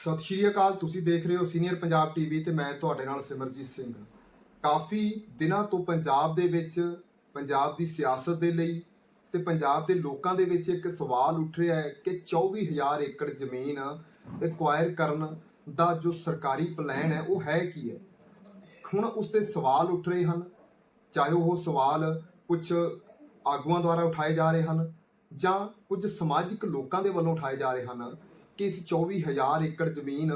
ਸਤਿ ਸ਼੍ਰੀ ਅਕਾਲ, ਤੁਸੀਂ ਦੇਖ ਰਹੇ ਹੋ ਸੀਨੀਅਰ ਪੰਜਾਬ ਟੀਵੀ ਤੇ ਮੈਂ ਤੁਹਾਡੇ ਨਾਲ ਸਿਮਰਜੀਤ ਸਿੰਘ। ਕਾਫੀ ਦਿਨਾਂ ਤੋਂ ਪੰਜਾਬ ਦੇ ਵਿੱਚ, ਪੰਜਾਬ ਦੀ ਸਿਆਸਤ ਦੇ ਲਈ ਤੇ ਪੰਜਾਬ ਦੇ ਲੋਕਾਂ ਦੇ ਵਿੱਚ ਇੱਕ ਸਵਾਲ ਉੱਠ ਰਿਹਾ ਹੈ ਕਿ 24000 ਏਕੜ ਜ਼ਮੀਨ ਐਕਵਾਇਰ ਕਰਨ ਦਾ ਜੋ ਸਰਕਾਰੀ ਪਲਾਨ ਹੈ, ਉਹ ਹੈ ਕੀ ਹੈ? ਹੁਣ ਉਸ ਤੇ ਸਵਾਲ ਉੱਠ ਰਹੇ ਹਨ, ਚਾਹੇ ਉਹ ਸਵਾਲ ਕੁਝ ਆਗੂਆਂ ਦੁਆਰਾ ਉਠਾਏ ਜਾ ਰਹੇ ਹਨ ਜਾਂ ਕੁਝ ਸਮਾਜਿਕ ਲੋਕਾਂ ਦੇ ਵੱਲੋਂ ਉਠਾਏ ਜਾ ਰਹੇ ਹਨ। ਕਿ ਇਸ 24000 ਏਕੜ ਜ਼ਮੀਨ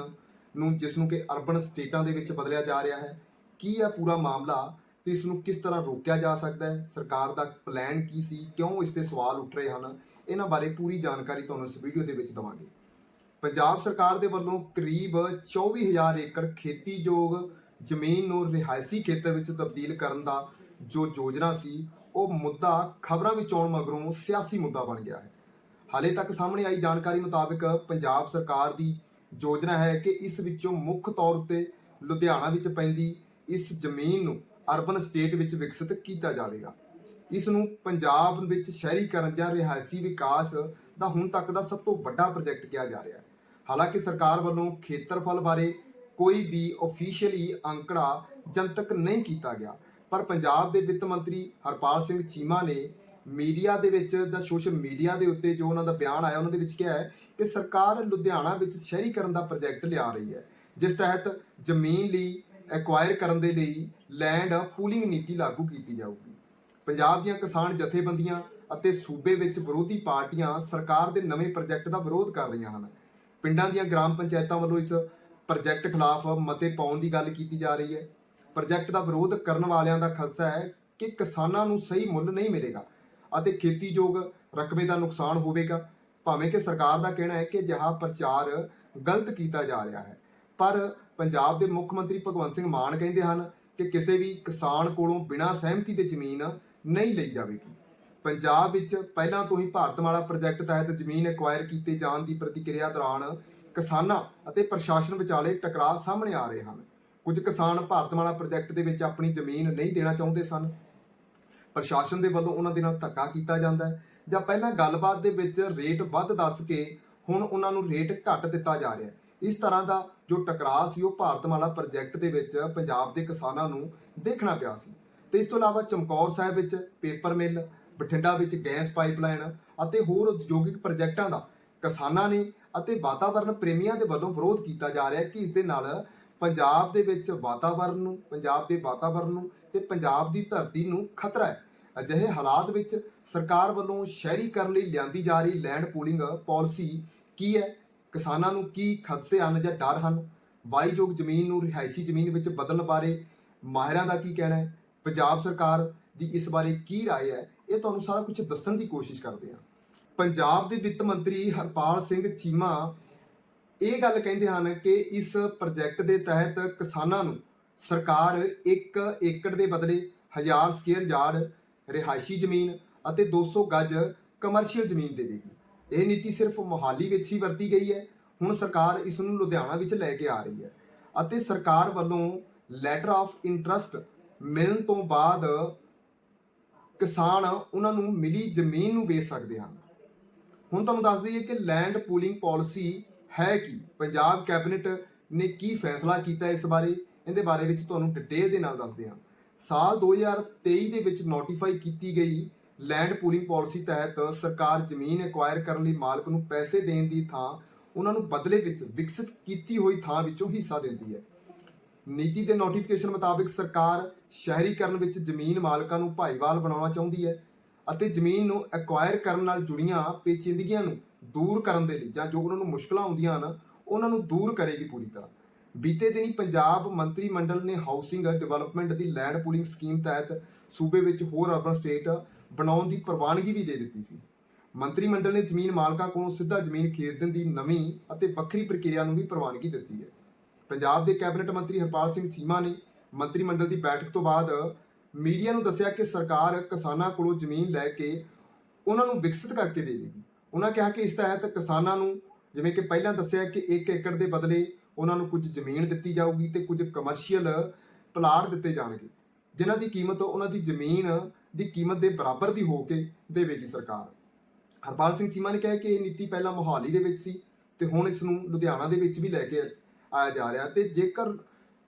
ਨੂੰ ਜਿਸ ਨੂੰ ਕਿ ਅਰਬਨ ਸਟੇਟਾਂ ਦੇ ਵਿੱਚ ਬਦਲਿਆ ਜਾ ਰਿਹਾ ਹੈ, ਕੀ ਹੈ ਪੂਰਾ ਮਾਮਲਾ ਤੇ ਇਸ ਨੂੰ ਕਿਸ ਤਰ੍ਹਾਂ ਰੋਕਿਆ ਜਾ ਸਕਦਾ ਹੈ? ਸਰਕਾਰ ਦਾ ਪਲਾਨ ਕੀ ਸੀ? ਕਿਉਂ ਇਸ ਤੇ ਸਵਾਲ ਉੱਠ ਰਹੇ ਹਨ? ਇਹਨਾਂ ਬਾਰੇ ਪੂਰੀ ਜਾਣਕਾਰੀ ਤੁਹਾਨੂੰ ਇਸ ਵੀਡੀਓ ਦੇ ਵਿੱਚ ਦਵਾਂਗੇ। ਪੰਜਾਬ ਸਰਕਾਰ ਦੇ ਵੱਲੋਂ ਕਰੀਬ 24000 ਏਕੜ ਖੇਤੀਯੋਗ ਜ਼ਮੀਨ ਨੂੰ ਰਿਹਾਇਸ਼ੀ ਖੇਤਰ ਵਿੱਚ ਤਬਦੀਲ ਕਰਨ ਦਾ ਜੋ ਯੋਜਨਾ ਸੀ, ਉਹ ਮੁੱਦਾ ਖਬਰਾਂ ਵਿੱਚ ਆਉਣ ਮਗਰੋਂ ਸਿਆਸੀ ਮੁੱਦਾ ਬਣ ਗਿਆ ਹੈ। ਹਾਲੇ ਤੱਕ ਸਾਹਮਣੇ ਆਈ ਜਾਣਕਾਰੀ ਮੁਤਾਬਕ ਪੰਜਾਬ ਸਰਕਾਰ ਦੀ ਯੋਜਨਾ ਹੈ ਕਿ ਇਸ ਵਿੱਚੋਂ ਮੁੱਖ ਤੌਰ ਉੱਤੇ ਲੁਧਿਆਣਾ ਵਿੱਚ ਪੈਂਦੀ ਇਸ ਜ਼ਮੀਨ ਨੂੰ ਅਰਬਨ ਸਟੇਟ ਵਿੱਚ ਵਿਕਸਿਤ ਕੀਤਾ ਜਾਵੇਗਾ। ਇਸ ਨੂੰ ਪੰਜਾਬ ਵਿੱਚ ਸ਼ਹਿਰੀਕਰਨ ਜਾਂ ਰਿਹਾਇਸ਼ੀ ਵਿਕਾਸ ਦਾ ਹੁਣ ਤੱਕ ਦਾ ਸਭ ਤੋਂ ਵੱਡਾ ਪ੍ਰੋਜੈਕਟ ਕਿਹਾ ਜਾ ਰਿਹਾ ਹੈ। ਹਾਲਾਂਕਿ ਸਰਕਾਰ ਵੱਲੋਂ ਖੇਤਰਫਲ ਬਾਰੇ ਕੋਈ ਵੀ ਅਫੀਸ਼ੀਅਲੀ ਅੰਕੜਾ ਜਨਤਕ ਨਹੀਂ ਕੀਤਾ ਗਿਆ, ਪਰ ਪੰਜਾਬ ਦੇ ਵਿੱਤ ਮੰਤਰੀ ਹਰਪਾਲ ਸਿੰਘ ਚੀਮਾ ਨੇ ਮੀਡੀਆ ਦੇ ਵਿੱਚ ਜਾਂ ਸੋਸ਼ਲ ਮੀਡੀਆ ਦੇ ਉੱਤੇ ਜੋ ਉਹਨਾਂ ਦਾ ਬਿਆਨ ਆਇਆ, ਉਹਨਾਂ ਦੇ ਵਿੱਚ ਕਿਹਾ ਹੈ ਕਿ ਸਰਕਾਰ ਲੁਧਿਆਣਾ ਵਿੱਚ ਸ਼ਹਿਰੀਕਰਨ ਦਾ ਪ੍ਰੋਜੈਕਟ ਲਿਆ ਰਹੀ ਹੈ, ਜਿਸ ਤਹਿਤ ਜ਼ਮੀਨ ਲਈ ਐਕਵਾਇਰ ਕਰਨ ਦੇ ਲਈ ਲੈਂਡ ਪੂਲਿੰਗ ਨੀਤੀ ਲਾਗੂ ਕੀਤੀ ਜਾਊਗੀ। ਪੰਜਾਬ ਦੀਆਂ ਕਿਸਾਨ ਜਥੇਬੰਦੀਆਂ ਅਤੇ ਸੂਬੇ ਵਿੱਚ ਵਿਰੋਧੀ ਪਾਰਟੀਆਂ ਸਰਕਾਰ ਦੇ ਨਵੇਂ ਪ੍ਰੋਜੈਕਟ ਦਾ ਵਿਰੋਧ ਕਰ ਰਹੀਆਂ ਹਨ। ਪਿੰਡਾਂ ਦੀਆਂ ਗ੍ਰਾਮ ਪੰਚਾਇਤਾਂ ਵੱਲੋਂ ਇਸ ਪ੍ਰੋਜੈਕਟ ਖਿਲਾਫ ਮਤੇ ਪਾਉਣ ਦੀ ਗੱਲ ਕੀਤੀ ਜਾ ਰਹੀ ਹੈ। ਪ੍ਰੋਜੈਕਟ ਦਾ ਵਿਰੋਧ ਕਰਨ ਵਾਲਿਆਂ ਦਾ ਖਦਸ਼ਾ ਹੈ ਕਿ ਕਿਸਾਨਾਂ ਨੂੰ ਸਹੀ ਮੁੱਲ ਨਹੀਂ ਮਿਲੇਗਾ। ਅਤੇ ਖੇਤੀਯੋਗ ਰਕਬੇ ਦਾ ਨੁਕਸਾਨ ਹੋਵੇਗਾ। ਭਾਵੇਂ ਕਿ ਸਰਕਾਰ ਦਾ ਕਹਿਣਾ ਹੈ ਕਿ ਅਜਿਹਾ ਪ੍ਰਚਾਰ ਗਲਤ ਕੀਤਾ ਜਾ ਰਿਹਾ ਹੈ, ਪਰ ਪੰਜਾਬ ਦੇ ਮੁੱਖ ਮੰਤਰੀ ਭਗਵੰਤ ਸਿੰਘ ਮਾਨ ਕਹਿੰਦੇ ਹਨ ਕਿ ਕਿਸੇ ਵੀ ਕਿਸਾਨ ਕੋਲੋਂ ਬਿਨਾਂ ਸਹਿਮਤੀ ਦੇ ਜ਼ਮੀਨ ਨਹੀਂ ਲਈ ਜਾਵੇਗੀ। ਪੰਜਾਬ ਵਿੱਚ ਪਹਿਲਾਂ ਤੋਂ ਹੀ ਭਾਰਤਮਾਲਾ ਪ੍ਰੋਜੈਕਟ ਤਹਿਤ ਜ਼ਮੀਨ ਐਕਵਾਇਰ ਕੀਤੇ ਜਾਣ ਦੀ ਪ੍ਰਤੀਕਿਰਿਆ ਦੌਰਾਨ ਕਿਸਾਨਾਂ ਅਤੇ ਪ੍ਰਸ਼ਾਸਨ ਵਿਚਾਲੇ ਟਕਰਾਅ ਸਾਹਮਣੇ ਆ ਰਹੇ ਹਨ। ਕੁਝ ਕਿਸਾਨ ਭਾਰਤਮਾਲਾ ਪ੍ਰੋਜੈਕਟ ਦੇ ਵਿੱਚ ਆਪਣੀ ਜ਼ਮੀਨ ਨਹੀਂ ਦੇਣਾ ਚਾਹੁੰਦੇ ਸਨ। ਪ੍ਰਸ਼ਾਸਨ ਦੇ ਵੱਲੋਂ ਉਹਨਾਂ ਦੇ ਨਾਲ ਧੱਕਾ ਕੀਤਾ ਜਾਂਦਾ ਹੈ। ਜਾਂ ਪਹਿਲਾਂ ਗੱਲਬਾਤ ਦੇ ਵਿੱਚ ਰੇਟ ਵੱਧ ਦੱਸ ਕੇ ਹੁਣ ਉਹਨਾਂ ਨੂੰ ਰੇਟ ਘੱਟ ਦਿੱਤਾ ਜਾ ਰਿਹਾ ਹੈ। ਇਸ ਤਰ੍ਹਾਂ ਦਾ ਜੋ ਟਕਰਾਅ ਸੀ, ਉਹ ਭਾਰਤਮਾਲਾ ਪ੍ਰੋਜੈਕਟ ਦੇ ਵਿੱਚ ਪੰਜਾਬ ਦੇ ਕਿਸਾਨਾਂ ਨੂੰ ਦੇਖਣਾ ਪਿਆ ਸੀ। ਤੇ ਇਸ ਤੋਂ ਇਲਾਵਾ ਚਮਕੌਰ ਸਾਹਿਬ ਵਿੱਚ ਪੇਪਰ ਮਿਲ, ਬਠਿੰਡਾ ਵਿੱਚ ਗੈਸ ਪਾਈਪਲਾਈਨ ਅਤੇ ਹੋਰ ਉਦਯੋਗਿਕ ਪ੍ਰੋਜੈਕਟਾਂ ਦਾ ਕਿਸਾਨਾਂ ਨੇ ਅਤੇ ਵਾਤਾਵਰਣ ਪ੍ਰੇਮੀਆਂ ਦੇ ਵੱਲੋਂ ਵਿਰੋਧ ਕੀਤਾ ਜਾ ਰਿਹਾ ਹੈ ਕਿ ਇਸ ਦੇ ਨਾਲ ਪੰਜਾਬ ਦੇ ਵਿੱਚ ਵਾਤਾਵਰਨ ਨੂੰ, ਪੰਜਾਬ ਦੇ ਵਾਤਾਵਰਨ ਨੂੰ ਤੇ ਪੰਜਾਬ ਦੀ ਧਰਤੀ ਨੂੰ ਖਤਰਾ ਹੈ। ਅਜਿਹੇ ਹਾਲਾਤ ਵਿੱਚ ਸਰਕਾਰ ਵੱਲੋਂ ਸ਼ਹਿਰੀਕਰਨ ਲਈ ਲਿਆਂਦੀ ਜਾ ਰਹੀ ਲੈਂਡ ਪੂਲਿੰਗ ਪਾਲਿਸੀ ਕੀ ਹੈ? ਕਿਸਾਨਾਂ ਨੂੰ ਕੀ ਖਦਸੇ ਹਨ ਜਾਂ ਡਰ ਹਨ? ਵਾਈਯੋਗ ਜ਼ਮੀਨ ਨੂੰ ਰਿਹਾਇਸ਼ੀ ਜ਼ਮੀਨ ਵਿੱਚ ਬਦਲਣ ਬਾਰੇ ਮਾਹਿਰਾਂ ਦਾ ਕੀ ਕਹਿਣਾ ਹੈ? ਪੰਜਾਬ ਸਰਕਾਰ ਦੀ ਇਸ ਬਾਰੇ ਕੀ ਰਾਏ ਹੈ? ਇਹ ਤੁਹਾਨੂੰ ਸਾਰਾ ਕੁਝ ਦੱਸਣ ਦੀ ਕੋਸ਼ਿਸ਼ ਕਰਦੇ ਹਾਂ। ਪੰਜਾਬ ਦੇ ਵਿੱਤ ਮੰਤਰੀ ਹਰਪਾਲ ਸਿੰਘ ਚੀਮਾ ਇਹ ਗੱਲ ਕਹਿੰਦੇ ਹਨ ਕਿ ਇਸ ਪ੍ਰੋਜੈਕਟ ਦੇ ਤਹਿਤ ਕਿਸਾਨਾਂ ਨੂੰ ਸਰਕਾਰ 1 ਏਕੜ ਦੇ ਬਦਲੇ 1000 ਸਕੁਅਰ ਯਾਰਡ, ਰਿਹਾਇਸ਼ੀ ਜ਼ਮੀਨ ਅਤੇ 200 ਗਜ ਕਮਰਸ਼ੀਅਲ ਜ਼ਮੀਨ ਦੇਵੇਗੀ। ਇਹ ਨੀਤੀ ਸਿਰਫ ਮੋਹਾਲੀ ਵਿੱਚ ਹੀ ਵਰਤੀ ਗਈ ਹੈ। ਹੁਣ ਸਰਕਾਰ ਇਸ ਨੂੰ ਲੁਧਿਆਣਾ ਵਿੱਚ ਲੈ ਕੇ ਆ ਰਹੀ ਹੈ ਅਤੇ ਸਰਕਾਰ ਵੱਲੋਂ ਲੈਟਰ ਆਫ ਇੰਟਰਸਟ ਮਿਲਣ ਤੋਂ ਬਾਅਦ ਕਿਸਾਨ ਉਹਨਾਂ ਨੂੰ ਮਿਲੀ ਜ਼ਮੀਨ ਨੂੰ ਵੇਚ ਸਕਦੇ ਹਨ। ਹੁਣ ਤੁਹਾਨੂੰ ਦੱਸ ਦਈਏ ਕਿ ਲੈਂਡ ਪੂਲਿੰਗ ਪਾਲਿਸੀ ਹੈ ਕੀ? ਪੰਜਾਬ ਕੈਬਨਿਟ ਨੇ ਕੀ ਫੈਸਲਾ ਕੀਤਾ ਇਸ ਬਾਰੇ? ਇਹਦੇ ਬਾਰੇ ਵਿੱਚ ਤੁਹਾਨੂੰ ਡਿਟੇਲ ਦੇ ਨਾਲ ਦੱਸਦੇ ਹਾਂ। ਸਾਲ 2023 ਦੇ ਵਿੱਚ ਨੋਟੀਫਾਈ ਕੀਤੀ ਗਈ ਲੈਂਡ ਪੂਲਿੰਗ ਪਾਲਿਸੀ ਤਹਿਤ ਸਰਕਾਰ ਜ਼ਮੀਨ ਐਕਵਾਇਰ ਕਰਨ ਲਈ ਮਾਲਕ ਨੂੰ ਪੈਸੇ ਦੇਣ ਦੀ ਥਾਂ ਉਹਨਾਂ ਨੂੰ ਬਦਲੇ ਵਿੱਚ ਵਿਕਸਿਤ ਕੀਤੀ ਹੋਈ ਥਾਂ ਵਿੱਚੋਂ ਹਿੱਸਾ ਦਿੰਦੀ ਹੈ। ਨੀਤੀ ਦੇ ਨੋਟੀਫਿਕੇਸ਼ਨ ਮੁਤਾਬਕ ਸਰਕਾਰ ਸ਼ਹਿਰੀਕਰਨ ਵਿੱਚ ਜ਼ਮੀਨ ਮਾਲਕਾਂ ਨੂੰ ਭਾਈਵਾਲ ਬਣਾਉਣਾ ਚਾਹੁੰਦੀ ਹੈ ਅਤੇ ਜ਼ਮੀਨ ਨੂੰ ਐਕਵਾਇਰ ਕਰਨ ਨਾਲ ਜੁੜੀਆਂ ਪੇਚੀਦਗੀਆਂ ਨੂੰ ਦੂਰ ਕਰਨ ਦੇ ਲਈ ਜਾਂ ਜੋ ਉਹਨਾਂ ਨੂੰ ਮੁਸ਼ਕਲਾਂ ਆਉਂਦੀਆਂ ਹਨ, ਉਹਨਾਂ ਨੂੰ ਦੂਰ ਕਰੇਗੀ ਪੂਰੀ ਤਰ੍ਹਾਂ। ਬੀਤੇ ਦਿਨੀ ਪੰਜਾਬ ਮੰਤਰੀ ਮੰਡਲ ਨੇ ਹਾਊਸਿੰਗ ਡਿਵੈਲਪਮੈਂਟ ਦੀ ਲੈਂਡ ਪੂਲਿੰਗ ਸਕੀਮ ਤਹਿਤ ਸੂਬੇ ਵਿੱਚ ਹੋਰ ਅਰਬਨ ਸਟੇਟ ਬਣਾਉਣ ਦੀ ਪ੍ਰਵਾਨਗੀ ਵੀ ਦੇ ਦਿੱਤੀ ਸੀ। ਮੰਤਰੀ ਮੰਡਲ ਨੇ ਜ਼ਮੀਨ ਮਾਲਕਾਂ ਕੋਲੋਂ ਸਿੱਧਾ ਜ਼ਮੀਨ ਖਰੀਦਣ ਦੀ ਨਵੀਂ ਅਤੇ ਵੱਖਰੀ ਪ੍ਰਕਿਰਿਆ ਨੂੰ ਵੀ ਪ੍ਰਵਾਨਗੀ ਦਿੱਤੀ ਹੈ। ਪੰਜਾਬ ਦੇ ਕੈਬਨਿਟ ਮੰਤਰੀ ਹਰਪਾਲ ਸਿੰਘ ਚੀਮਾ ਨੇ ਮੰਤਰੀ ਮੰਡਲ ਦੀ ਬੈਠਕ ਤੋਂ ਬਾਅਦ ਮੀਡੀਆ ਨੂੰ ਦੱਸਿਆ ਕਿ ਸਰਕਾਰ ਕਿਸਾਨਾਂ ਕੋਲੋਂ ਜ਼ਮੀਨ ਲੈ ਕੇ ਉਹਨਾਂ ਨੂੰ ਵਿਕਸਿਤ ਕਰਕੇ ਦੇਵੇਗੀ। ਉਹਨਾਂ ਕਿਹਾ ਕਿ ਇਸ ਤਹਿਤ ਕਿਸਾਨਾਂ ਨੂੰ, ਜਿਵੇਂ ਕਿ ਪਹਿਲਾਂ ਦੱਸਿਆ ਕਿ 1 ਏਕੜ ਦੇ ਬਦਲੇ ਉਹਨਾਂ ਨੂੰ ਕੁਝ ਜ਼ਮੀਨ ਦਿੱਤੀ ਜਾਊਗੀ ਤੇ ਕੁਝ ਕਮਰਸ਼ੀਅਲ ਪਲਾਟ ਦਿੱਤੇ ਜਾਣਗੇ, ਜਿਨ੍ਹਾਂ ਦੀ ਕੀਮਤ ਉਹਨਾਂ ਦੀ ਜ਼ਮੀਨ ਦੀ ਕੀਮਤ ਦੇ ਬਰਾਬਰ ਦੀ ਹੋ ਕੇ ਦੇਵੇਗੀ ਸਰਕਾਰ। ਹਰਪਾਲ ਸਿੰਘ ਚੀਮਾ ਨੇ ਕਿਹਾ ਕਿ ਇਹ ਨੀਤੀ ਪਹਿਲਾਂ ਮੋਹਾਲੀ ਦੇ ਵਿੱਚ ਸੀ ਤੇ ਹੁਣ ਇਸ ਨੂੰ ਲੁਧਿਆਣਾ ਦੇ ਵਿੱਚ ਵੀ ਲੈ ਕੇ ਆਇਆ ਜਾ ਰਿਹਾ ਤੇ ਜੇਕਰ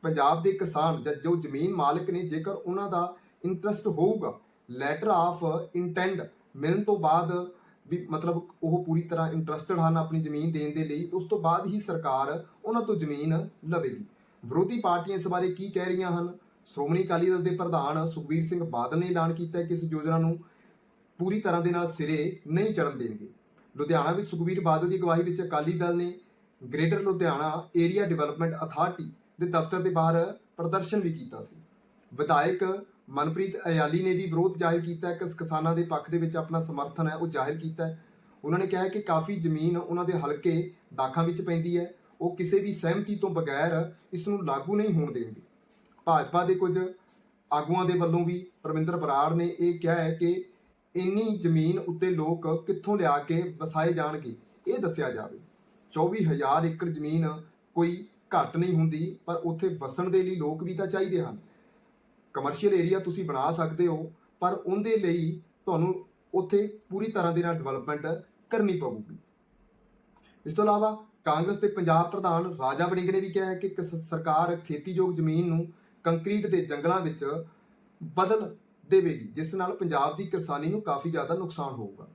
ਪੰਜਾਬ ਦੇ ਕਿਸਾਨ ਜਾਂ ਜੋ ਜ਼ਮੀਨ ਮਾਲਕ ਨੇ, ਜੇਕਰ ਉਹਨਾਂ ਦਾ ਇੰਟਰਸਟ ਹੋਊਗਾ ਲੈਟਰ ਆਫ ਇੰਟੈਂਡ ਮਿਲਣ ਤੋਂ ਬਾਅਦ ਵੀ ਮਤਲਬ ਉਹ ਪੂਰੀ ਤਰ੍ਹਾਂ ਇੰਟਰਸਟਡ ਹਨ ਆਪਣੀ ਜ਼ਮੀਨ ਦੇਣ ਦੇ ਲਈ, ਉਸ ਤੋਂ ਬਾਅਦ ਹੀ ਸਰਕਾਰ ਉਹਨਾਂ ਤੋਂ ਜ਼ਮੀਨ ਲਵੇਗੀ। ਵਿਰੋਧੀ ਪਾਰਟੀਆਂ ਇਸ ਬਾਰੇ ਕੀ ਕਹਿ ਰਹੀਆਂ ਹਨ? ਸ਼੍ਰੋਮਣੀ ਅਕਾਲੀ ਦਲ ਦੇ ਪ੍ਰਧਾਨ ਸੁਖਬੀਰ ਸਿੰਘ ਬਾਦਲ ਨੇ ਐਲਾਨ ਕੀਤਾ ਹੈ ਕਿ ਇਸ ਯੋਜਨਾ ਨੂੰ ਪੂਰੀ ਤਰ੍ਹਾਂ ਦੇ ਨਾਲ ਸਿਰੇ ਨਹੀਂ ਚੜਨ ਦੇਣਗੇ। ਲੁਧਿਆਣਾ ਵਿੱਚ ਸੁਖਬੀਰ ਬਾਦਲ ਦੀ ਅਗਵਾਈ ਵਿੱਚ ਅਕਾਲੀ ਦਲ ਨੇ greater Ludhiana area development authority ਦੇ ਦਫ਼ਤਰ ਦੇ ਬਾਹਰ ਪ੍ਰਦਰਸ਼ਨ ਵੀ ਕੀਤਾ ਸੀ। ਵਿਧਾਇਕ ਮਨਪ੍ਰੀਤ ਅਯਾਲੀ ਨੇ ਵੀ ਵਿਰੋਧ ਜ਼ਾਹਿਰ ਕੀਤਾ ਹੈ ਕਿ ਕਿਸਾਨਾਂ ਦੇ ਪੱਖ ਦੇ ਵਿੱਚ ਆਪਣਾ ਸਮਰਥਨ ਹੈ, ਉਹ ਜ਼ਾਹਿਰ ਕੀਤਾ ਹੈ। ਉਹਨਾਂ ਨੇ ਕਿਹਾ ਹੈ ਕਿ ਕਾਫੀ ਜ਼ਮੀਨ ਉਹਨਾਂ ਦੇ ਹਲਕੇ ਦਾਖਾਂ ਵਿੱਚ ਪੈਂਦੀ ਹੈ। ਉਹ ਕਿਸੇ ਵੀ ਸਹਿਮਤੀ ਤੋਂ ਬਗੈਰ ਇਸ ਨੂੰ ਲਾਗੂ ਨਹੀਂ ਹੋਣ ਦੇਣਗੇ। ਭਾਜਪਾ ਦੇ ਕੁਝ ਆਗੂਆਂ ਦੇ ਵੱਲੋਂ ਵੀ ਪਰਮਿੰਦਰ ਬਰਾੜ ਨੇ ਇਹ ਕਿਹਾ ਹੈ ਕਿ ਇੰਨੀ ਜ਼ਮੀਨ ਉੱਤੇ ਲੋਕ ਕਿੱਥੋਂ ਲਿਆ ਕੇ ਵਸਾਏ ਜਾਣਗੇ, ਇਹ ਦੱਸਿਆ ਜਾਵੇ। 24000 ਏਕੜ ਜ਼ਮੀਨ ਕੋਈ ਘੱਟ ਨਹੀਂ ਹੁੰਦੀ, ਪਰ ਉੱਥੇ ਵਸਣ ਦੇ ਲਈ ਲੋਕ ਵੀ ਤਾਂ ਚਾਹੀਦੇ ਹਨ। ਕਮਰਸ਼ੀਅਲ ਏਰੀਆ ਤੁਸੀਂ ਬਣਾ ਸਕਦੇ ਹੋ, ਪਰ ਉਹਦੇ ਲਈ ਤੁਹਾਨੂੰ ਉੱਥੇ ਪੂਰੀ ਤਰ੍ਹਾਂ ਦੇ ਨਾਲ ਡਿਵੈਲਪਮੈਂਟ ਕਰਨੀ ਪਊਗੀ। ਇਸ ਤੋਂ ਇਲਾਵਾ ਕਾਂਗਰਸ ਦੇ ਪੰਜਾਬ ਪ੍ਰਧਾਨ ਰਾਜਾ ਵੜਿੰਗ ਨੇ ਵੀ ਕਿਹਾ ਹੈ ਕਿ ਕਿਸ- ਸਰਕਾਰ ਖੇਤੀਯੋਗ ਜ਼ਮੀਨ ਨੂੰ ਕੰਕਰੀਟ ਦੇ ਜੰਗਲਾਂ ਵਿੱਚ ਬਦਲ ਦੇਵੇਗੀ, ਜਿਸ ਨਾਲ ਪੰਜਾਬ ਦੀ ਕਿਸਾਨੀ ਨੂੰ ਕਾਫੀ ਜ਼ਿਆਦਾ ਨੁਕਸਾਨ ਹੋਊਗਾ।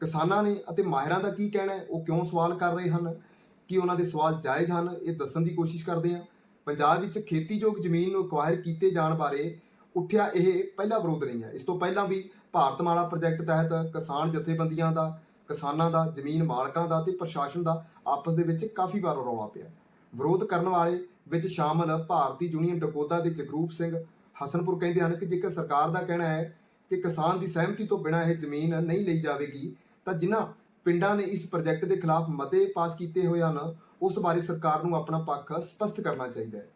ਕਿਸਾਨਾਂ ਨੇ ਅਤੇ ਮਾਹਿਰਾਂ ਦਾ ਕੀ ਕਹਿਣਾ ਹੈ, ਉਹ ਕਿਉਂ ਸਵਾਲ ਕਰ ਰਹੇ ਹਨ? ਕਿ ਉਹਨਾਂ ਦੇ ਸਵਾਲ ਜਾਇਜ਼ ਹਨ? ਇਹ ਦੱਸਣ ਦੀ ਕੋਸ਼ਿਸ਼ ਕਰਦੇ ਹਾਂ। ਪੰਜਾਬ ਵਿੱਚ ਖੇਤੀਯੋਗ ਜ਼ਮੀਨ ਨੂੰ ਐਕਵਾਇਰ ਕੀਤੇ ਜਾਣ ਬਾਰੇ ਉੱਠਿਆ ਇਹ ਪਹਿਲਾ ਵਿਰੋਧ ਨਹੀਂ ਹੈ। ਇਸ ਤੋਂ ਪਹਿਲਾਂ ਵੀ ਭਾਰਤਮਾਲਾ ਪ੍ਰੋਜੈਕਟ ਤਹਿਤ ਕਿਸਾਨ ਜਥੇਬੰਦੀਆਂ ਦਾ, ਕਿਸਾਨਾਂ ਦਾ, ਜ਼ਮੀਨ ਮਾਲਕਾਂ ਦਾ ਤੇ ਪ੍ਰਸ਼ਾਸਨ ਦਾ ਆਪਸ ਦੇ ਵਿੱਚ ਕਾਫੀ ਵਾਰ ਰੌਲਾ ਪਿਆ। ਵਿਰੋਧ ਕਰਨ ਵਾਲੇ ਵਿੱਚ ਸ਼ਾਮਲ ਭਾਰਤੀ ਯੂਨੀਅਨ ਡਕੋਦਾ ਦੇ ਜਗਰੂਪ ਸਿੰਘ ਹਸਨਪੁਰ ਕਹਿੰਦੇ ਹਨ ਕਿ ਜੇਕਰ ਸਰਕਾਰ ਦਾ ਕਹਿਣਾ ਹੈ ਕਿ ਕਿਸਾਨ ਦੀ ਸਹਿਮਤੀ ਤੋਂ ਬਿਨਾਂ ਇਹ ਜ਼ਮੀਨ ਨਹੀਂ ਲਈ ਜਾਵੇਗੀ, ਤਾਂ ਜਿਨ੍ਹਾਂ ਪਿੰਡਾਂ ਨੇ ਇਸ ਪ੍ਰੋਜੈਕਟ ਦੇ ਖਿਲਾਫ ਮਤੇ ਪਾਸ ਕੀਤੇ ਹੋਏ ਹਨ ਉਸ ਬਾਰੇ ਸਰਕਾਰ ਨੂੰ ਆਪਣਾ ਪੱਖ ਸਪਸ਼ਟ ਕਰਨਾ ਚਾਹੀਦਾ ਹੈ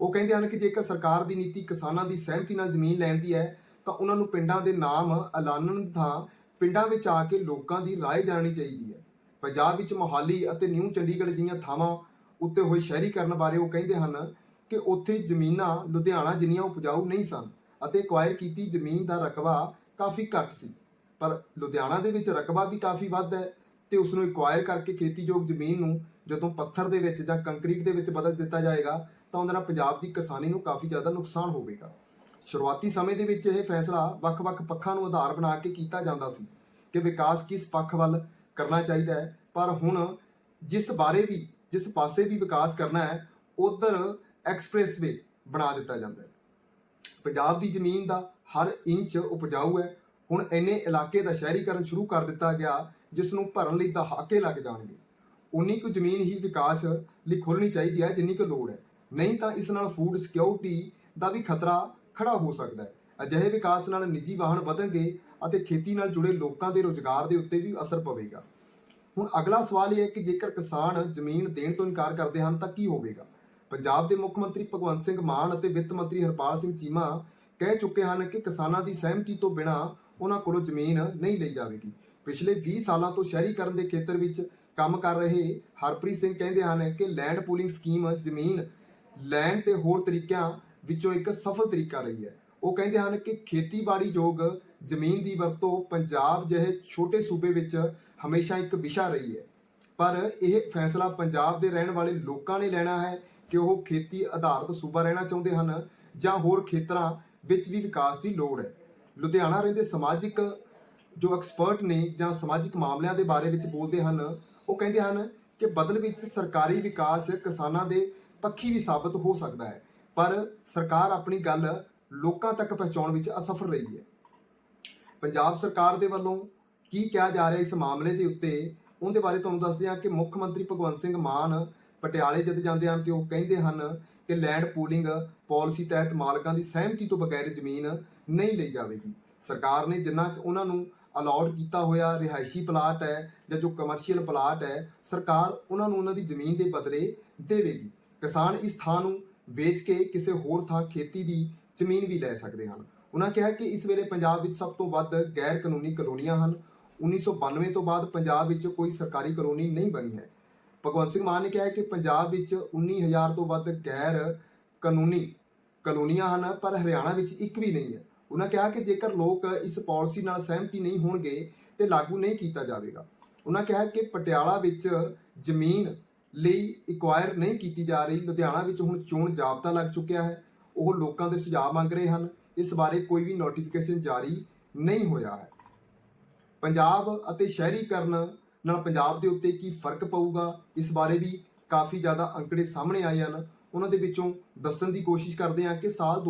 ਉਹ ਕਹਿੰਦੇ ਹਨ ਕਿ ਜੇਕਰ ਸਰਕਾਰ ਦੀ ਨੀਤੀ ਕਿਸਾਨਾਂ ਦੀ ਸਹਿਮਤੀ ਨਾਲ ਜ਼ਮੀਨ ਲੈਣ ਦੀ ਹੈ ਤਾਂ ਉਹਨਾਂ ਨੂੰ ਪਿੰਡਾਂ ਦੇ ਨਾਮ ਐਲਾਨਣ ਦੀ ਥਾਂ ਪਿੰਡਾਂ ਵਿੱਚ ਆ ਕੇ ਲੋਕਾਂ ਦੀ رائے ਜਾਣਨੀ ਚਾਹੀਦੀ ਹੈ ਪੰਜਾਬ ਵਿੱਚ ਮੋਹਾਲੀ ਅਤੇ ਨਿਊ ਚੰਡੀਗੜ੍ਹ ਜਿਹੀਆਂ ਥਾਵਾਂ ਉੱਤੇ ਹੋਏ ਸ਼ਹਿਰੀਕਰਨ ਬਾਰੇ ਉਹ ਕਹਿੰਦੇ ਹਨ ਕਿ ਉੱਥੇ ਜ਼ਮੀਨਾਂ ਲੁਧਿਆਣਾ ਜਿੰਨੀਆਂ ਉਪਜਾਊ ਨਹੀਂ ਸਨ ਅਤੇ ਐਕਵਾਇਰ ਕੀਤੀ ਜ਼ਮੀਨ ਦਾ ਰਕਬਾ ਕਾਫੀ ਘੱਟ ਸੀ ਪਰ ਲੁਧਿਆਣਾ ਦੇ ਵਿੱਚ ਰਕਬਾ ਵੀ ਕਾਫੀ ਵੱਧ ਹੈ ਤੇ ਉਸ ਨੂੰ ਐਕਵਾਇਰ ਕਰਕੇ ਖੇਤੀਯੋਗ ਜ਼ਮੀਨ ਨੂੰ ਜਦੋਂ ਪੱਥਰ ਦੇ ਵਿੱਚ ਜਾਂ ਕੰਕਰੀਟ ਦੇ ਵਿੱਚ ਬਦਲ ਦਿੱਤਾ ਜਾਏਗਾ, ਤਾਂ ਉਹਦੇ ਨਾਲ ਪੰਜਾਬ ਦੀ ਕਿਸਾਨੀ ਨੂੰ ਕਾਫੀ ਜ਼ਿਆਦਾ ਨੁਕਸਾਨ ਹੋਵੇਗਾ। ਸ਼ੁਰੂਆਤੀ ਸਮੇਂ ਦੇ ਵਿੱਚ ਇਹ ਫੈਸਲਾ ਵੱਖ-ਵੱਖ ਪੱਖਾਂ ਨੂੰ ਆਧਾਰ ਬਣਾ ਕੇ ਕੀਤਾ ਜਾਂਦਾ ਸੀ ਕਿ ਵਿਕਾਸ ਕਿਸ ਪੱਖ ਵੱਲ ਕਰਨਾ ਚਾਹੀਦਾ ਹੈ। ਪਰ ਹੁਣ ਜਿਸ ਬਾਰੇ ਵੀ, ਜਿਸ ਪਾਸੇ ਵੀ ਵਿਕਾਸ ਕਰਨਾ ਹੈ, ਉਧਰ ਐਕਸਪ੍ਰੈਸਵੇ ਬਣਾ ਦਿੱਤਾ ਜਾਂਦਾ ਹੈ। ਪੰਜਾਬ ਦੀ ਜ਼ਮੀਨ ਦਾ ਹਰ ਇੰਚ ਉਪਜਾਊ ਹੈ। ਹੁਣ ਇੰਨੇ ਇਲਾਕੇ ਦਾ ਸ਼ਹਿਰੀਕਰਨ ਸ਼ੁਰੂ ਕਰ ਦਿੱਤਾ ਗਿਆ, ਜਿਸ ਨੂੰ ਭਰਨ ਲਈ ਦਹਾਕੇ ਲੱਗ ਜਾਣਗੇ। ਉਨੀ ਕੁ ਜ਼ਮੀਨ ਹੀ ਵਿਕਾਸ ਲਈ ਖੋਲਣੀ ਚਾਹੀਦੀ ਹੈ, ਜਿੰਨੀ ਕੁ ਲੋੜ ਹੈ। ਨਹੀਂ ਤਾਂ ਇਸ ਨਾਲ ਫੂਡ ਸਿਕਿਉਰਿਟੀ ਦਾ ਵੀ ਖਤਰਾ ਖੜਾ ਹੋ ਸਕਦਾ ਹੈ। ਅਜਿਹੇ ਵਿਕਾਸ ਨਾਲ ਨਿੱਜੀ ਵਾਹਨ ਵਧਣਗੇ ਅਤੇ ਖੇਤੀ ਨਾਲ ਜੁੜੇ ਲੋਕਾਂ ਦੇ ਰੋਜ਼ਗਾਰ ਦੇ ਉੱਤੇ ਵੀ ਅਸਰ ਪਵੇਗਾ। ਹੁਣ ਅਗਲਾ ਸਵਾਲ ਇਹ ਹੈ ਕਿ ਜੇਕਰ ਕਿਸਾਨ ਜ਼ਮੀਨ ਦੇਣ ਤੋਂ ਇਨਕਾਰ ਕਰਦੇ ਹਨ ਤਾਂ ਕੀ ਹੋਵੇਗਾ? ਪੰਜਾਬ ਦੇ ਮੁੱਖ ਮੰਤਰੀ ਭਗਵੰਤ ਸਿੰਘ ਮਾਨ ਅਤੇ ਵਿੱਤ ਮੰਤਰੀ ਹਰਪਾਲ ਸਿੰਘ ਚੀਮਾ ਕਹਿ ਚੁੱਕੇ ਹਨ ਕਿ ਕਿਸਾਨਾਂ ਦੀ ਸਹਿਮਤੀ ਤੋਂ ਬਿਨਾਂ ਉਹਨਾਂ ਕੋਲੋਂ ਜ਼ਮੀਨ ਨਹੀਂ ਲਈ ਜਾਵੇਗੀ। ਪਿਛਲੇ 20 ਸਾਲਾਂ ਤੋਂ ਸ਼ਹਿਰੀਕਰਨ ਦੇ ਖੇਤਰ ਵਿੱਚ ਕੰਮ ਕਰ ਰਹੇ ਹਰਪ੍ਰੀਤ ਸਿੰਘ ਕਹਿੰਦੇ ਹਨ ਕਿ ਲੈਂਡ ਪੂਲਿੰਗ ਸਕੀਮ ਜ਼ਮੀਨ ਲੈਣ ਤੇ ਹੋਰ ਤਰੀਕਿਆਂ ਵਿੱਚੋਂ ਇੱਕ ਸਫਲ ਤਰੀਕਾ ਰਹੀ ਹੈ। ਉਹ ਕਹਿੰਦੇ ਹਨ ਕਿ ਖੇਤੀਬਾੜੀ ਯੋਗ ਜ਼ਮੀਨ ਦੀ ਵਰਤੋਂ ਪੰਜਾਬ ਜਿਹੇ ਛੋਟੇ ਸੂਬੇ ਵਿੱਚ ਹਮੇਸ਼ਾ ਇੱਕ ਵਿਸ਼ਾ ਰਹੀ ਹੈ। ਪਰ ਇਹ ਫੈਸਲਾ ਪੰਜਾਬ ਦੇ ਰਹਿਣ ਵਾਲੇ ਲੋਕਾਂ ਨੇ ਲੈਣਾ ਹੈ ਕਿ ਉਹ ਖੇਤੀ ਆਧਾਰਿਤ ਸੂਬਾ ਰਹਿਣਾ ਚਾਹੁੰਦੇ ਹਨ ਜਾਂ ਹੋਰ ਖੇਤਰਾਂ ਵਿੱਚ ਵੀ ਵਿਕਾਸ ਦੀ ਲੋੜ ਹੈ। ਲੁਧਿਆਣਾ ਰਹਿੰਦੇ ਸਮਾਜਿਕ ਜੋ ਐਕਸਪਰਟ ਨੇ ਜਾਂ ਸਮਾਜਿਕ ਮਾਮਲਿਆਂ ਦੇ ਬਾਰੇ ਵਿੱਚ ਬੋਲਦੇ ਹਨ ਉਹ ਕਹਿੰਦੇ ਹਨ ਕਿ ਬਦਲ ਵਿੱਚ ਸਰਕਾਰੀ ਵਿਕਾਸ ਕਿਸਾਨਾਂ ਦੇ ਪੱਖੀ ਵੀ ਸਾਬਤ ਹੋ ਸਕਦਾ ਹੈ, ਪਰ ਸਰਕਾਰ ਆਪਣੀ ਗੱਲ ਲੋਕਾਂ ਤੱਕ ਪਹੁੰਚਾਉਣ ਵਿੱਚ ਅਸਫਲ ਰਹੀ ਹੈ। ਪੰਜਾਬ ਸਰਕਾਰ ਦੇ ਵੱਲੋਂ ਕੀ ਕਿਹਾ ਜਾ ਰਿਹਾ ਇਸ ਮਾਮਲੇ ਦੇ ਉੱਤੇ, ਉਹਦੇ ਬਾਰੇ ਤੁਹਾਨੂੰ ਦੱਸਦੇ ਹਾਂ ਕਿ ਮੁੱਖ ਮੰਤਰੀ ਭਗਵੰਤ ਸਿੰਘ ਮਾਨ ਪਟਿਆਲੇ ਜਦ ਜਾਂਦੇ ਹਨ ਤੇ ਉਹ ਕਹਿੰਦੇ ਹਨ ਕਿ ਲੈਂਡ ਪੂਲਿੰਗ ਪਾਲਿਸੀ ਤਹਿਤ ਮਾਲਕਾਂ ਦੀ ਸਹਿਮਤੀ ਤੋਂ ਬਗੈਰ ਜ਼ਮੀਨ ਨਹੀਂ ਲਈ ਜਾਵੇਗੀ। ਸਰਕਾਰ ਨੇ ਜਿੰਨਾ ਉਹਨਾਂ ਨੂੰ ਅਲਾਉਡ ਕੀਤਾ ਹੋਇਆ ਰਿਹਾਇਸ਼ੀ ਪਲਾਟ ਹੈ ਜਾਂ ਜੋ ਕਮਰਸ਼ੀਅਲ ਪਲਾਟ ਹੈ, ਸਰਕਾਰ ਉਹਨਾਂ ਨੂੰ ਉਹਨਾਂ ਦੀ ਜ਼ਮੀਨ ਦੇ ਬਦਲੇ ਦੇਵੇਗੀ। ਕਿਸਾਨ ਇਸ ਥਾਂ ਨੂੰ ਵੇਚ ਕੇ ਕਿਸੇ ਹੋਰ ਥਾਂ ਖੇਤੀ ਦੀ ਜ਼ਮੀਨ ਵੀ ਲੈ ਸਕਦੇ ਹਨ। ਉਹਨਾਂ ਕਿਹਾ ਕਿ ਇਸ ਵੇਲੇ ਪੰਜਾਬ ਵਿੱਚ ਸਭ ਤੋਂ ਵੱਧ ਗੈਰ ਕਾਨੂੰਨੀ ਕਲੋਨੀਆਂ ਹਨ। 1992 ਤੋਂ ਬਾਅਦ ਪੰਜਾਬ ਵਿੱਚ ਕੋਈ ਸਰਕਾਰੀ ਕਲੋਨੀ ਨਹੀਂ ਬਣੀ ਹੈ। ਭਗਵੰਤ ਸਿੰਘ ਮਾਨ ਨੇ ਕਿਹਾ ਕਿ ਪੰਜਾਬ ਵਿੱਚ 19000 ਤੋਂ ਵੱਧ ਗੈਰ ਕਾਨੂੰਨੀ ਕਲੋਨੀਆਂ ਹਨ, ਪਰ ਹਰਿਆਣਾ ਵਿੱਚ ਇੱਕ ਵੀ ਨਹੀਂ ਹੈ। ਉਹਨਾਂ ਕਿਹਾ ਕਿ ਜੇਕਰ ਲੋਕ ਇਸ ਪਾਲਿਸੀ ਨਾਲ ਸਹਿਮਤੀ ਨਹੀਂ ਹੋਣਗੇ, ਤੇ ਲਾਗੂ ਨਹੀਂ ਕੀਤਾ ਜਾਵੇਗਾ। ਉਹਨਾਂ ਕਿਹਾ ਕਿ ਪਟਿਆਲਾ ਵਿੱਚ ਜ਼ਮੀਨ ਲਈ ਇਕੁਆਇਰ ਨਹੀਂ ਕੀਤੀ ਜਾ ਰਹੀ। ਲੁਧਿਆਣਾ ਵਿੱਚ ਹੁਣ ਚੋਣ ਜਾਬਤਾ ਲੱਗ ਚੁੱਕਿਆ ਹੈ। ਉਹ ਲੋਕਾਂ ਦੇ ਸੁਝਾਅ ਮੰਗ ਰਹੇ ਹਨ। ਇਸ ਬਾਰੇ ਕੋਈ ਵੀ ਨੋਟੀਫਿਕੇਸ਼ਨ ਜਾਰੀ ਨਹੀਂ ਹੋਇਆ ਹੈ। ਪੰਜਾਬ ਅਤੇ ਸ਼ਹਿਰੀਕਰਨ ਨਾਲ ਪੰਜਾਬ ਦੇ ਉੱਤੇ ਕੀ ਫ਼ਰਕ ਪਊਗਾ? ਇਸ ਬਾਰੇ ਵੀ ਕਾਫੀ ਜ਼ਿਆਦਾ ਅੰਕੜੇ ਸਾਹਮਣੇ ਆਏ ਹਨ। ਉਹਨਾਂ ਦੇ ਵਿੱਚੋਂ ਦੱਸਣ ਦੀ ਕੋਸ਼ਿਸ਼ ਕਰਦੇ ਹਾਂ ਕਿ ਸਾਲ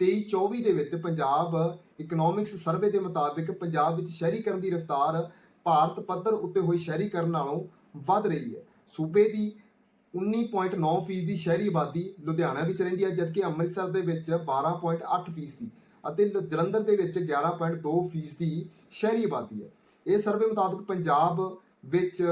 2023-24 ਦੇ ਵਿੱਚ ਪੰਜਾਬ ਇਕਨੋਮਿਕਸ ਸਰਵੇ ਦੇ ਮੁਤਾਬਿਕ ਪੰਜਾਬ ਵਿੱਚ ਸ਼ਹਿਰੀਕਰਨ ਦੀ ਰਫ਼ਤਾਰ ਭਾਰਤ ਪੱਧਰ ਉੱਤੇ ਹੋਈ ਸ਼ਹਿਰੀਕਰਨ ਨਾਲੋਂ ਵੱਧ ਰਹੀ ਹੈ। ਸੂਬੇ ਦੀ 19.9% ਫੀਸਦੀ ਸ਼ਹਿਰੀ ਆਬਾਦੀ ਲੁਧਿਆਣਾ ਵਿੱਚ ਰਹਿੰਦੀ ਹੈ, ਜਦਕਿ ਅੰਮ੍ਰਿਤਸਰ ਦੇ ਵਿੱਚ 12.8% ਫੀਸਦੀ ਅਤੇ ਜਲੰਧਰ ਦੇ ਵਿੱਚ 11.2% ਫੀਸਦੀ ਸ਼ਹਿਰੀ ਆਬਾਦੀ ਹੈ। ਇਹ ਸਰਵੇ ਮੁਤਾਬਕ ਪੰਜਾਬ ਵਿੱਚ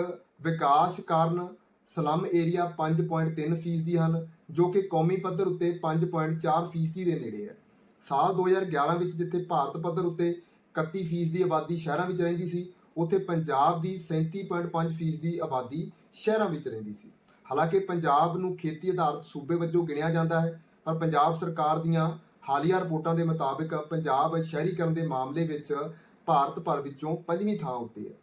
ਵਿਕਾਸ ਕਾਰਨ ਸਲਮ ਏਰੀਆ 5.3% ਫੀਸਦੀ ਹਨ ਜੋ ਕਿ ਕੌਮੀ ਪੱਧਰ ਉੱਤੇ 5.4% ਫੀਸਦੀ ਦੇ ਨੇੜੇ ਹੈ। ਸਾਲ 2011 ਵਿੱਚ ਜਿੱਥੇ ਭਾਰਤ ਪੱਧਰ ਉੱਤੇ 31% ਫੀਸਦੀ ਆਬਾਦੀ ਸ਼ਹਿਰਾਂ ਵਿੱਚ ਰਹਿੰਦੀ ਸੀ, ਉੱਥੇ ਪੰਜਾਬ ਦੀ 37.5% ਫੀਸਦੀ ਆਬਾਦੀ ਸ਼ਹਿਰਾਂ ਵਿੱਚ ਰਹਿੰਦੀ ਸੀ। ਹਾਲਾਂਕਿ ਪੰਜਾਬ ਨੂੰ ਖੇਤੀ ਆਧਾਰਿਤ ਸੂਬੇ ਵਜੋਂ ਗਿਣਿਆ ਜਾਂਦਾ ਹੈ, ਪਰ ਪੰਜਾਬ ਸਰਕਾਰ ਦੀਆਂ ਹਾਲੀਆ ਰਿਪੋਰਟਾਂ ਦੇ ਮੁਤਾਬਕ ਪੰਜਾਬ ਸ਼ਹਿਰੀਕਰਨ ਦੇ ਮਾਮਲੇ ਵਿੱਚ ਭਾਰਤ ਭਰ ਵਿੱਚੋਂ ਪੰਜਵੀਂ ਥਾਂ ਉੱਤੇ ਹੈ।